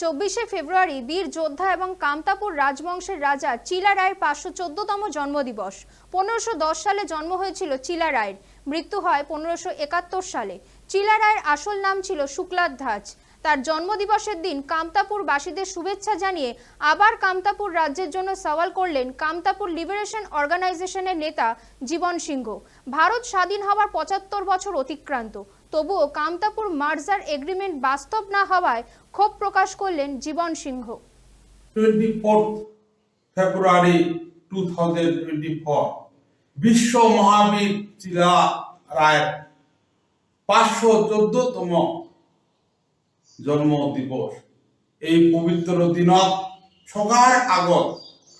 চব্বিশে ফেব্রুয়ারি বীর যোদ্ধা এবং কামতাপুর রাজবংশের রাজা চিলা রায়ের পাঁচশো চোদ্দতম জন্মদিবস। পনেরোশো দশ সালে জন্ম হয়েছিল চিলা রায়ের। মৃত্যু হয় পনেরোশো একাত্তর সালে। চিলা রায়ের আসল নাম ছিল শুক্লাধ্যাজ তার জন্মদিবসের দিন কামতাপুর বাসীদের শুভেচ্ছা জানিয়ে আবার কামতাপুর রাজ্যের জন্য সওয়াল করলেন কামতাপুর লিবারেশন অর্গানাইজেশনের নেতা জীবন সিংহ। ভারত স্বাধীন হওয়ার পঁচাত্তর বছর অতিক্রান্ত। তবুও কামতাপুর মার্জার এগ্রিমেন্ট বাস্তব না হওয়ায় ক্ষোভ প্রকাশ করলেন জীবন সিংহ। 24th ফেব্রুয়ারি 2024 বিশ্ব মহাবীর চিলা রায়ের পাঁচশো চোদ্দতম জন্ম দিবস এই পবিত্র দিনত সকার আগত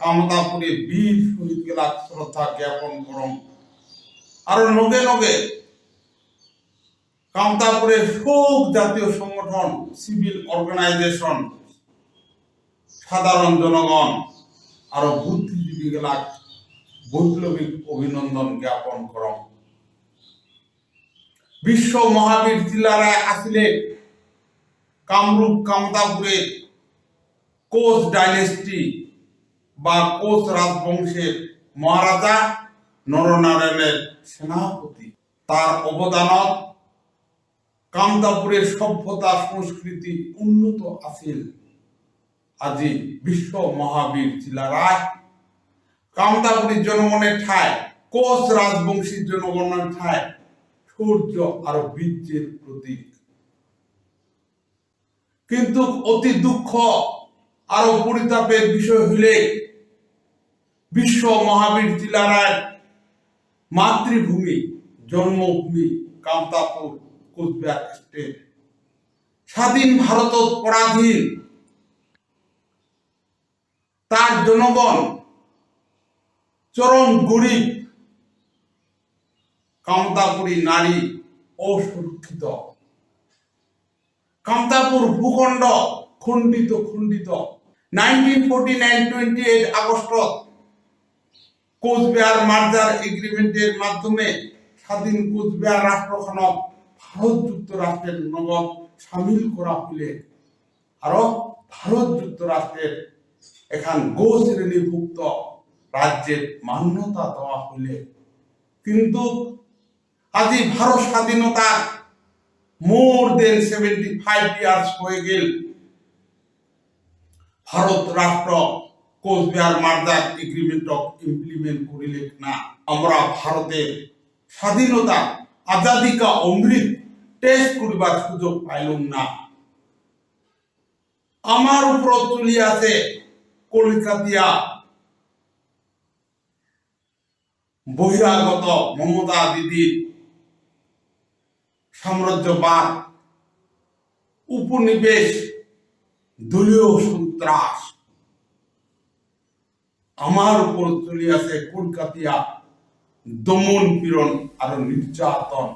কামতাপুরে বীর শহীদ গেলা শ্রদ্ধা জ্ঞাপন করম আর নগে নগে কামতাপুরের শোক জাতীয় সংগঠন, সিভিল অর্গানাইজেশন, সাধারণ জনগণ, আরও বুদ্ধিজীবী গেলাক বৈপ্লবিক অভিনন্দন জ্ঞাপন করম। বিশ্ব মহাবীর জিল্লারায় আসলে কামরূপ কামতাপুরে কোচ ডাইনেস্টি বা কোচ রাজবংশের মহারাজা নরনারায়ণের সেনাপতি। তার অবদানত কামতাপুরের সভ্যতা, সংস্কৃতি উন্নত আছিল। আজি বিশ্ব মহাবীর জিলা রায়। কামতাপুরী জনগণের ঠায় কোচ রাজবংশী জনগণের ঠায় সূর্য আর বীর্যের প্রতীক। কিন্তু অতি দুঃখ আরও পরিতাপের বিষয় হইলে বিশ্ব মহাবীর জেলার মাতৃভূমি, জন্মভূমি কামতাপুর। কোচবিহার স্টেট স্বাধীন ভারতত পরাধীন। তার জনগণ চরম গরিব, কামতাপুরী নারী, অসুরক্ষিত। কামতাপুর ভূখণ্ড খণ্ডিত খণ্ডিত। Nineteen forty nine twenty eight August Cooch Behar merger এগ্রিমেন্টের মাধ্যমে স্বাধীন কোচবিহার রাষ্ট্রখনক ভারত যুক্তরাষ্ট্রের নগদ সামিল করা হইলে আরও ভারত যুক্তরাষ্ট্রের এখান গো শ্রেণীভুক্ত রাজ্যের মান্যতা দেওয়া হইলে কিন্তু আজি ভারত স্বাধীনতা more than seventy five years হয়ে গেল। ভারত রাষ্ট্র Coochbehar merger agreement of implement করিলে না। আমরা ভারতের স্বাধীনতা আজাদিকা অমৃত টেস্ট করিবার সুযোগ পাইলাম না। আমার উপর চলি আছে কলিকাতিয়া বহিরাগত মমতা দিদির সাম্রাজ্যবাদ, উপনিবেশ, দলীয় সন্ত্রাস। আমার উপর চলে আছে কলকাতিয়া দমন পীড়ন আরও নির্যাতন